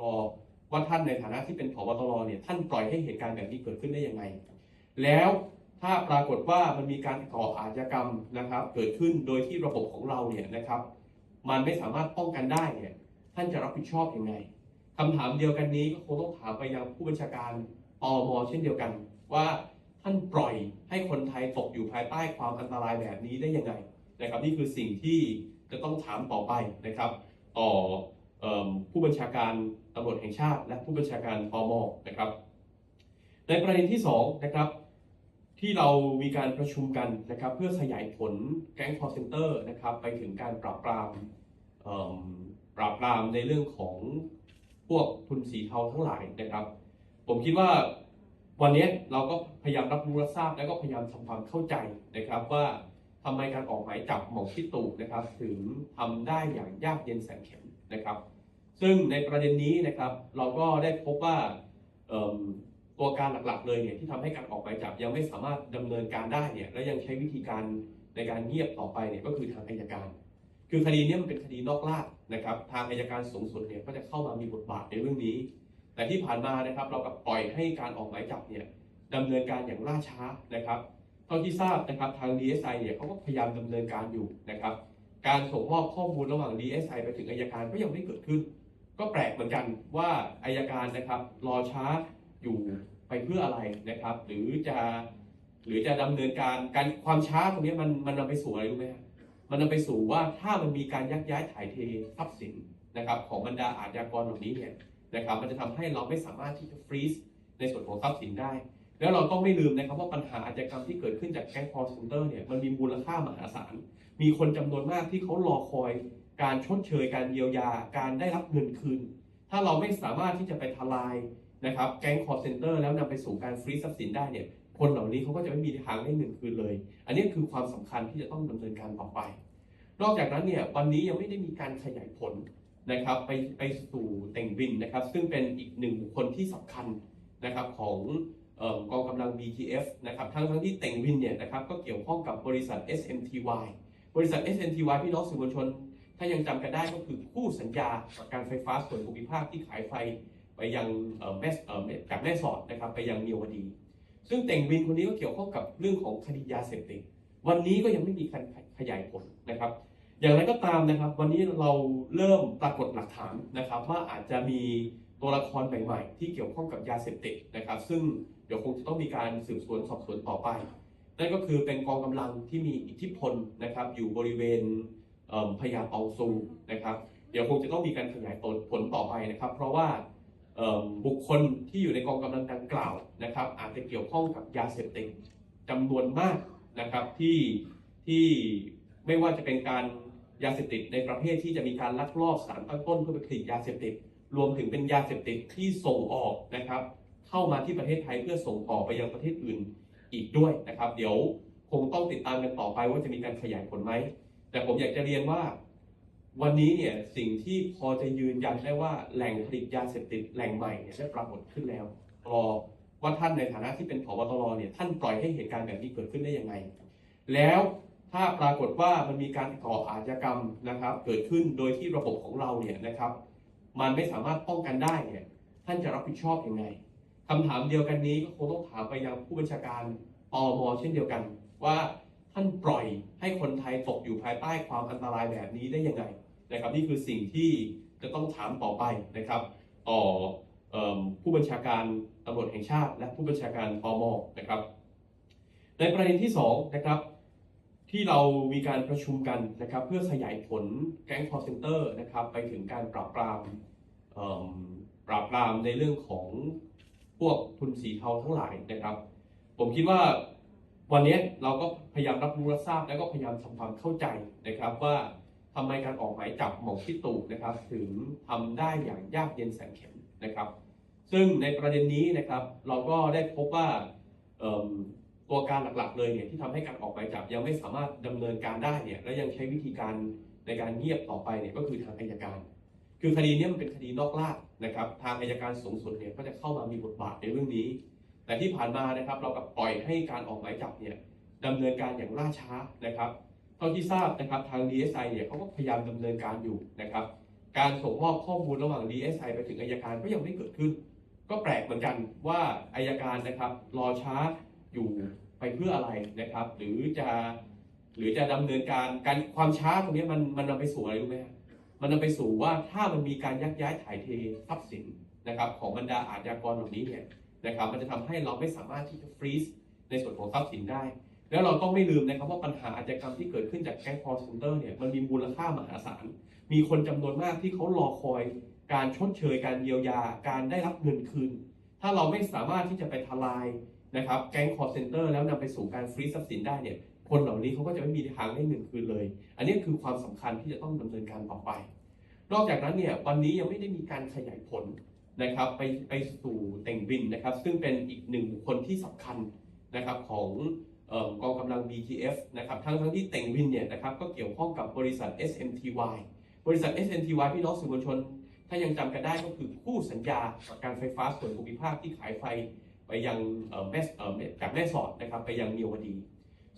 รว่าท่านในฐานะที่เป็นผบตรเนี่ยท่านปล่อยให้เหตุการณ์แบบนี้เกิดขึ้นได้ยังไง แล้วถ้าปรากฏว่ามันมีการก่ออาชญากรรมนะครับ เกิดขึ้นโดยที่ระบบของเราเนี่ยนะครับ มันไม่สามารถป้องกันได้เนี่ยท่านจะรับผิดชอบยังไงคำถามเดียวกันนี้ก็คงต้องถามไปยังผู้บัญชาการตมเช่นเดียวกัน ว่าท่านปล่อยให้คนไทยตกอยู่ภายใต้ความอันตรายแบบนี้ได้ยังไงนะครับนี่คือสิ่งที่จะต้องถามต่อไปนะครับ ต่ออผู้บัญชาการ ตำรวจแห่งชาติ และผู้บัญชาการตมนะครับ ในประเด็นที่สองนะครับที่เรามีการประชุมกันนะครับ เพื่อขยายผลแก๊ง call center นะครับ ไปถึงการปราบปรามปราบปรามในเรื่องของพวกทุนสีเทาทั้งหลายนะครับ ผมคิดว่าวันนี้เราก็พยายามรับรู้รับทราบ แล้วก็พยายามทำความเข้าใจนะครับว่าทำไมการออกหมายจับหมองพิตูนะครับ ถึงทำได้อย่างยากเย็นแสนเข็ญนะครับ ซึ่งในประเด็นนี้นะครับ เราก็ได้พบว่าตัวการหลักๆ เลยเนี่ยที่ทำให้การออกหมายจับยังไม่สามารถดำเนินการได้เนี่ยและยังใช้วิธีการในการเงียบต่อไปเนี่ยก็คือทางอัยการ คือคดีนี้มันเป็นคดีนอกราชนะครับ ทางอัยการสูงสุดเนี่ยก็จะเข้ามามีบทบาทในเรื่องนี้ แต่ที่ผ่านมานะครับเรากับปล่อยให้การออกหมายจับเนี่ยดำเนินการอย่างล่าช้านะครับเท่าที่ทราบนะครับทาง DSI เนี่ยเขาก็พยายามดำเนินการอยู่นะครับ การส่งมอบข้อมูลระหว่าง DSI ไปถึงอัยการก็ยังไม่เกิดขึ้น ก็แปลกเหมือนกันว่าอัยการนะครับรอช้าอยู่ไปเพื่ออะไรนะครับ หรือจะหรือจะดำเนินการการความช้าตรงนี้มันมันนำไปสู่อะไรรู้ไหมครมันนำไปสู่ว่าถ้ามันมีการยักย้ายถ่ายเททรัพย์สินนะครับของบรรดาอาชญากรเหล่านี้เนี่ยนะครับมันจะทำให้เราไม่สามารถที่จะฟรีซในส่วนของทรัพย์สินได้ แล้วเราต้องไม่ลืมนะครับว่าปัญหาอาชญากรรมที่เกิดขึ้นจากแก๊งคอร์เซนเตอร์เนี่ยมันมีมูลค่ามหาศาลมีคนจำนวนมากที่เขารอคอย การชดเชยการเยียวยาการได้รับเงินคืน ถ้าเราไม่สามารถที่จะไปทลายนะครับแก๊งคอร์เซนเตอร์แล้วนำไปสู่การฟรีทรัพย์สินได้เนี่ยคนเหล่านี้เขาก็จะไม่มีทางได้เงินคืนเลย อันนี้คือความสำคัญที่จะต้องดำเนินการต่อไป นอกจากนั้นเนี่ยวันนี้ยังไม่ได้มีการขยายผลนะครับไปไปสู่เต่งบินนะครับ ซึ่งเป็นอีกหนึ่งบุคคลที่สำคัญนะครับของออกองกำลัง BTF นะครับทั้งทั้งที่เต่งบินเนี่ยนะครับก็เกี่ยวข้องกับบริษัท SMTY บริษัท SMTY พี่น้องสื่อมวลชน ถ้ายังจำกันได้ก็คือคู่สัญญาการไฟฟ้าส่วนภูมิภาคที่ขายไฟไปยังแม่จากแม่สอดนะครับไปยังเมียวดี ซึ่งเต่งวินคนนี้ก็เกี่ยวข้องกับเรื่องของคดียาเสพติดวันนี้ก็ยังไม่มีการขยายผลนะครับ อย่างไรก็ตามนะครับ วันนี้เราเริ่มปรากฏหลักฐานนะครับว่าอาจจะมีตัวละครใหม่ๆ ที่เกี่ยวข้องกับยาเสพติดนะครับ ซึ่งเดี๋ยวคงจะต้องมีการสืบสวนสอบสวนต่อไปนั่นก็คือเป็นกองกำลังที่มีอิทธิพลนะครับ อยู่บริเวณ เอิ่มพญาเตาซูนะครับ เดี๋ยวคงจะต้องมีการขยายผลผลต่อไปนะครับ เพราะว่าบุคคลที่อยู่ในกองกำลังดังกล่าวนะครับ อาจจะเกี่ยวข้องกับยาเสพติดจำนวนมากนะครับที่ที่ไม่ว่าจะเป็นการยาเสพติดในประเภทที่จะมีการลักลอบสารตั้งต้นเพื่อไปผลิตยาเสพติด รวมถึงเป็นยาเสพติดที่ส่งออกนะครับ เข้ามาที่ประเทศไทยเพื่อส่งต่อไปยังประเทศอื่นอีกด้วยนะครับ เดี๋ยวคงต้องติดตามกันต่อไปว่าจะมีการขยายผลไหม แต่ผมอยากจะเรียนว่า วันนี้เนี่ยสิ่งที่พอจะยืนยันได้ว่าแหล่งผลิตยาเสพติดแหล่งใหม่เนี่ยได้ปรากฏขึ้นแล้วรอว่าท่านในฐานะที่เป็นผบตรเนี่ยท่านปล่อยให้เหตุการณ์แบบนี้เกิดขึ้นได้ยังไง แล้วถ้าปรากฏว่ามันมีการก่ออาชญากรรมนะครับ เกิดขึ้นโดยที่ระบบของเราเนี่ยนะครับ มันไม่สามารถป้องกันได้เนี่ยท่านจะรับผิดชอบยังไงคำถามเดียวกันนี้ก็คงต้องถามไปยังผู้บัญชาการตมเช่นเดียวกันว่า ท่านปล่อยให้คนไทยตกอยู่ภายใต้ความอันตรายแบบนี้ได้ยังไงนะครับ นี่คือสิ่งที่จะต้องถามต่อไปนะครับ ต่อผู้บัญชาการตำรวจแห่งชาติ และผู้บัญชาการตมนะครับ ในประเด็นที่สองนะครับที่เรามีการประชุมกันนะครับ เพื่อขยายผลแก๊ง call center นะครับ ไปถึงการปราบปรามอืมปราบปรามในเรื่องของพวกทุนสีเทาทั้งหลายนะครับ ผมคิดว่า วันนี้เราก็พยายามรับรู้รับทราบแล้วก็พยายามทำความเข้าใจนะครับว่าทำไมการออกหมายจับหม่องพิตูนะครับ ถึงทำได้อย่างยากเย็นแสนเข็ญนะครับ ซึ่งในประเด็นนี้นะครับ เราก็ได้พบว่าตัวการหลักๆ เลยเนี่ยที่ทำให้การออกหมายจับยังไม่สามารถดำเนินการได้เนี่ยและยังใช้วิธีการในการเงียบต่อไปเนี่ยก็คือทางอัยการ คือคดีนี้มันเป็นคดีนอกราชนะครับ ทางอัยการสูงสุดเนี่ยก็จะเข้ามามีบทบาทในเรื่องนี้ แต่ที่ผ่านมานะครับเรากับปล่อยให้การออกหมายจับเนี่ยดำเนินการอย่างล่าช้านะครับเท่าที่ทราบนะครับทาง DSI เนี่ยเขาก็พยายามดำเนินการอยู่นะครับ การส่งมอบข้อมูลระหว่าง DSI ไปถึงอายการก็ยังไม่เกิดขึ้น ก็แปลกเหมือนกันว่าอายการนะครับรอช้าอยู่ไปเพื่ออะไรนะครับ หรือจะหรือจะดำเนินการการความช้าตรงนี้มันมันนำไปสู่อะไรรู้ไหมครมันนำไปสู่ว่าถ้ามันมีการยักย้ายถ่ายเททรัพย์สินนะครับ ของบรรดาอาชญากรเหล่านี้เนี่ย นะครับมันจะทำให้เราไม่สามารถที่จะฟรีซในส่วนของทรัพย์สินได้ แล้วเราต้องไม่ลืมนะครับว่าปัญหาอาชญากรรมที่เกิดขึ้นจากแก๊งคอร์เซนเตอร์เนี่ยมันมีมูลค่ามหาศาล มีคนจำนวนมากที่เขารอคอย การชดเชย การเยียวยา การได้รับเงินคืน ถ้าเราไม่สามารถที่จะไปทลายนะครับแก๊งคอร์เซนเตอร์แล้วนำไปสู่การฟรีซทรัพย์สินได้เนี่ยคนเหล่านี้เขาก็จะไม่มีทางได้เงินคืนเลย อันนี้คือความสำคัญที่จะต้องดำเนินการต่อไป นอกจากนั้นเนี่ยวันนี้ยังไม่ได้มีการขยายผล นะครับไปไปสู่เต่งบินนะครับ ซึ่งเป็นอีกหนึ่งบุคคลที่สำคัญนะครับของออกองกำลัง BTF นะครับทั้งทั้งที่เต่งบินเนี่ยนะครับก็เกี่ยวข้องกับบริษัท SMTY บริษัท SMTY พี่น้องสื่อมวลชน ถ้ายังจำกันได้ก็คือคู่สัญญากับการไฟฟ้าส่วนภูมิภาคที่ขายไฟไปยังแม่จากแม่สอดนะครับไปยังเมียวดี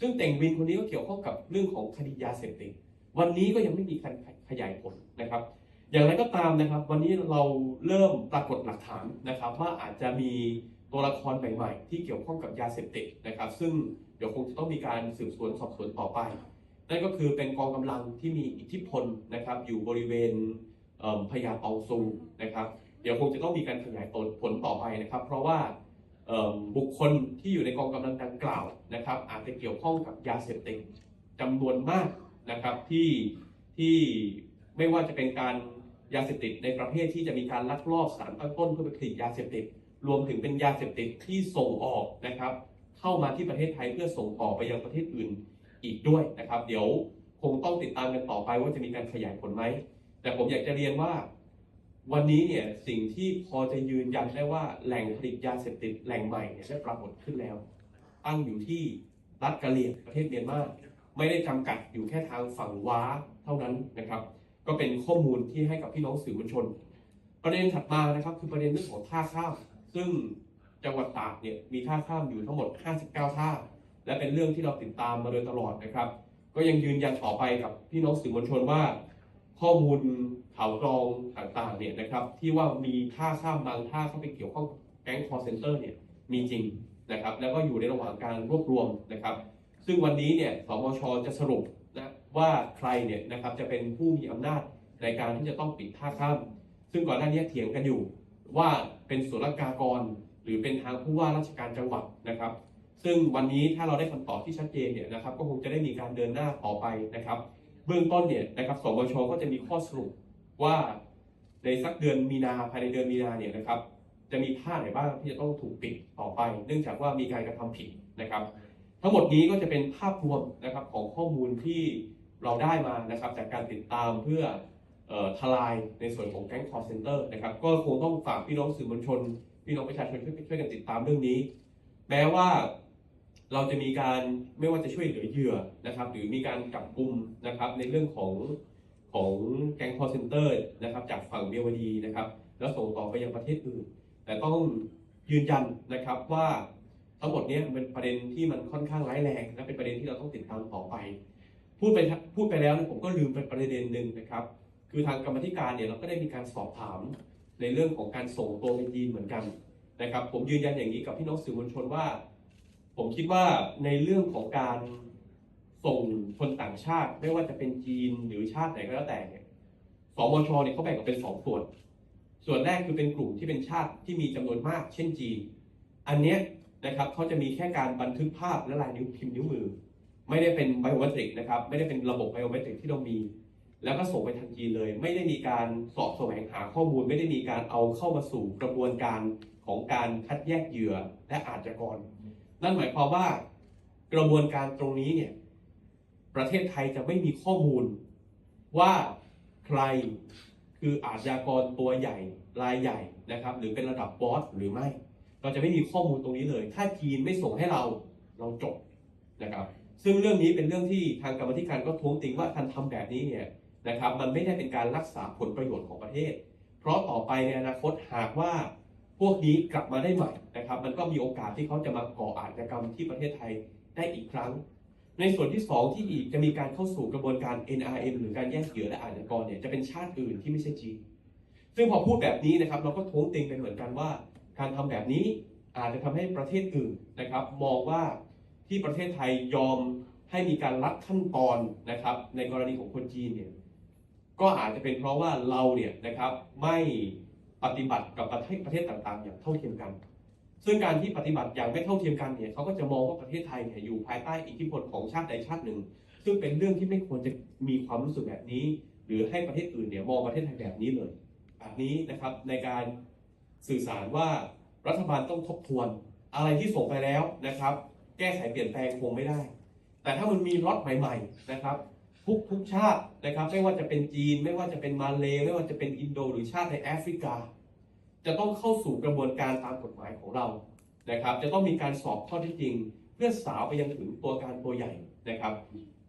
ซึ่งเต่งบินคนนี้ก็เกี่ยวข้องกับเรื่องของคดียาเสพติดวันนี้ก็ยังไม่มีการขยายผลนะครับ อย่างไรก็ตามนะครับ วันนี้เราเริ่มปรากฏหลักฐานนะครับ ว่าอาจจะมีตัวละครใหม่ๆ ที่เกี่ยวข้องกับยาเสพติดนะครับ ซึ่งเดี๋ยวคงจะต้องมีการสืบสวนสอบสวนต่อไป นั่นก็คือเป็นกองกำลังที่มีอิทธิพลนะครับ อยู่บริเวณเพญาเตาซูนะครับ เดี๋ยวคงจะต้องมีการขยายผลต่อไปนะครับ เพราะว่าบุคคลที่อยู่ในกองกำลังดังกล่าวนะครับ อาจจะเกี่ยวข้องกับยาเสพติดจำนวนมากนะครับที่ที่ไม่ว่าจะเป็นการ ยาเสพติดในประเภทที่จะมีการลักลอบสารตั้งต้นเพื่อไปผลิตยาเสพติด รวมถึงเป็นยาเสพติดที่ส่งออกนะครับ เข้ามาที่ประเทศไทยเพื่อส่งต่อไปยังประเทศอื่นอีกด้วยนะครับ เดี๋ยวคงต้องติดตามกันต่อไปว่าจะมีการขยายผลไหม แต่ผมอยากจะเรียนว่า วันนี้เนี่ยสิ่งที่พอจะยืนยันได้ว่าแหล่งผลิตยาเสพติดแหล่งใหม่เนี่ยได้ปรากฏขึ้นแล้ว ตั้งอยู่ที่รัฐกะเหรี่ยงประเทศเมียนมาไม่ได้จำกัดอยู่แค่ทางฝั่งว้าเท่านั้นนะครับ ก็เป็นข้อมูลที่ให้กับพี่น้องสื่อมวลชน ประเด็นถัดมานะครับ คือประเด็นเรื่องของท่าข้าม ซึ่งจังหวัดตากเนี่ยมีท่าข้ามอยู่ทั้งหมด 59 ท่า และเป็นเรื่องที่เราติดตามมาโดยตลอดนะครับ ก็ยังยืนยันต่อไปกับพี่น้องสื่อมวลชนว่า ข้อมูลข่าวกรองต่างๆเนี่ยนะครับ ที่ว่ามีท่าข้ามบางท่าเข้าไปเกี่ยวข้องแก๊งคอร์เซนเตอร์เนี่ยมีจริงนะครับ แล้วก็อยู่ในระหว่างการรวบรวมนะครับ ซึ่งวันนี้เนี่ยสมชจะสรุป ว่าใครเนี่ยนะครับจะเป็นผู้มีอำนาจในการที่จะต้องปิดท่าข้าม ซึ่งก่อนหน้านี้เถียงกันอยู่ว่าเป็นศุลกากร หรือเป็นทางผู้ว่าราชการจังหวัดนะครับ ซึ่งวันนี้ถ้าเราได้คำตอบที่ชัดเจนเนี่ยนะครับ ก็คงจะได้มีการเดินหน้าต่อไปนะครับ เบื้องต้นเนี่ยนะครับสมชก็จะมีข้อสรุปว่าในสักเดือนมีนาภายในเดือนมีนาเนี่ยนะครับ จะมีท่าไหนบ้างที่จะต้องถูกปิดต่อไป เนื่องจากว่ามีการกระทำผิดนะครับ ทั้งหมดนี้ก็จะเป็นภาพรวมนะครับของข้อมูลที่ เราได้มานะครับจากการติดตามเพื่ออทลายในส่วนของแก๊งคอร์เซนเตอร์นะครับก็คงต้องฝากพี่น้องสื่อมวลชน พี่น้องประชาชนช่วยช่วยกันติดตามเรื่องนี้ แม้ว่าเราจะมีการไม่ว่าจะช่วยเหลือเหยื่อนะครับ หรือมีการจับกลุ่มนะครับในเรื่องของของแก๊งคอร์เซนเตอร์นะครับจากฝั่งเมียวดีนะครับ แล้วส่งต่อไปยังประเทศอื่น แต่ต้องยืนยันนะครับว่าทั้งหมดนี้เป็นประเด็นที่มันค่อนข้างร้ายแรง และเป็นประเด็นที่เราต้องติดตามต่อไป พูดไปพูดไปแล้วนี่ผมก็ลืมเป็นประเด็นหนึ่งนะครับ คือทางกรรมธิการเนี่ยเราก็ได้มีการสอบถามในเรื่องของการส่งตัวไปจีนเหมือนกันนะครับ ผมยืนยันอย่างนี้กับพี่น้องสื่อมวลชนว่า ผมคิดว่าในเรื่องของการส่งคนต่างชาติ ไม่ว่าจะเป็นจีนหรือชาติไหนก็แล้วแต่เนี่ยสมชเนี่ยเขาแบ่งออกเป็นสองส่วน ส่วนแรกคือเป็นกลุ่มที่เป็นชาติที่มีจำนวนมาก เช่นจีน อันเนี้ยนะครับเขาจะมีแค่การบันทึกภาพและลายนิ้วพิมพ์นิ้วมือ ไม่ได้เป็นไบโอเมตริกนะครับ ไม่ได้เป็นระบบไบโอเมตริกที่เรามี แล้วก็ส่งไปทางจีนเลย ไม่ได้มีการสอบแสวงหาข้อมูล ไม่ได้มีการเอาเข้ามาสู่กระบวนการของการคัดแยกเหยื่อและอาชญากร นั่นหมายความว่ากระบวนการตรงนี้เนี่ยประเทศไทยจะไม่มีข้อมูลว่าใครคืออาชญากรตัวใหญ่รายใหญ่นะครับ หรือเป็นระดับบอสหรือไม่ เราจะไม่มีข้อมูลตรงนี้เลย ถ้าจีนไม่ส่งให้เราเราจบนะครับ ซึ่งเรื่องนี้เป็นเรื่องที่ทางกรรมธิการก็ท้วงติงว่าการทำแบบนี้เนี่ยนะครับมันไม่ได้เป็นการรักษาผลประโยชน์ของประเทศ เพราะต่อไปในอนาคตหากว่าพวกนี้กลับมาได้ใหม่นะครับ มันก็มีโอกาสที่เขาจะมาก่ออาชญากรรมที่ประเทศไทยได้อีกครั้ง ในส่วนที่สองที่อีกจะมีการเข้าสู่กระบวนการ NRM หรือการแยกเหยื่อและอาชญากรเนี่ยจะเป็นชาติอื่นที่ไม่ใช่จีนซึ่งพอพูดแบบนี้นะครับเราก็ท้วงติงเป็นเหมือนกันว่า การทำแบบนี้อาจจะทำให้ประเทศอื่นนะครับ มองว่า ที่ประเทศไทยยอมให้มีการลัดขั้นตอนนะครับ ในกรณีของคนจีนเนี่ยก็อาจจะเป็นเพราะว่าเราเนี่ยนะครับไม่ปฏิบัติกับประเทศประเทศต่างๆ อย่างเท่าเทียมกัน ซึ่งการที่ปฏิบัติอย่างไม่เท่าเทียมกันเนี่ยเขาก็จะมองว่าประเทศไทยเนี่ยอยู่ภายใต้อิทธิพลของชาติใดชาติหนึ่ง ซึ่งเป็นเรื่องที่ไม่ควรจะมีความรู้สึกแบบนี้ หรือให้ประเทศอื่นเนี่ยมองประเทศไทยแบบนี้เลยแบบนี้นะครับในการสื่อสารว่ารัฐบาลต้องทบทวนอะไรที่ส่งไปแล้วนะครับ แก้ไขเปลี่ยนแปลงคงไม่ได้ แต่ถ้ามันมีล็อตใหม่ ๆ นะครับ ทุกทุกชาตินะครับ ไม่ว่าจะเป็นจีน ไม่ว่าจะเป็นมาเลย์ไม่ว่าจะเป็นอินโดหรือชาติในแอฟริกา จะต้องเข้าสู่กระบวนการตามกฎหมายของเรานะครับ จะต้องมีการสอบข้อเท็จจริง เพื่อสาวไปยังถึงตัวการตัวใหญ่นะครับ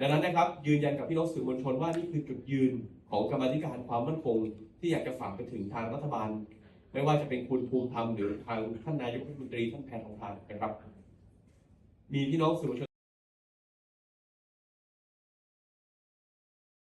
ดังนั้นนะครับยืนยันกับพี่น้องสื่อมวลชนว่านี่คือจุดยืนของกรรมธิการความมั่นคง ที่อยากจะฝากไปถึงทางรัฐบาล ไม่ว่าจะเป็นคุณภูมิธรรมหรือทางท่านนายกรัฐมนตรีท่านแพทองทานนะครับ มีพี่น้องสื่อมวลชน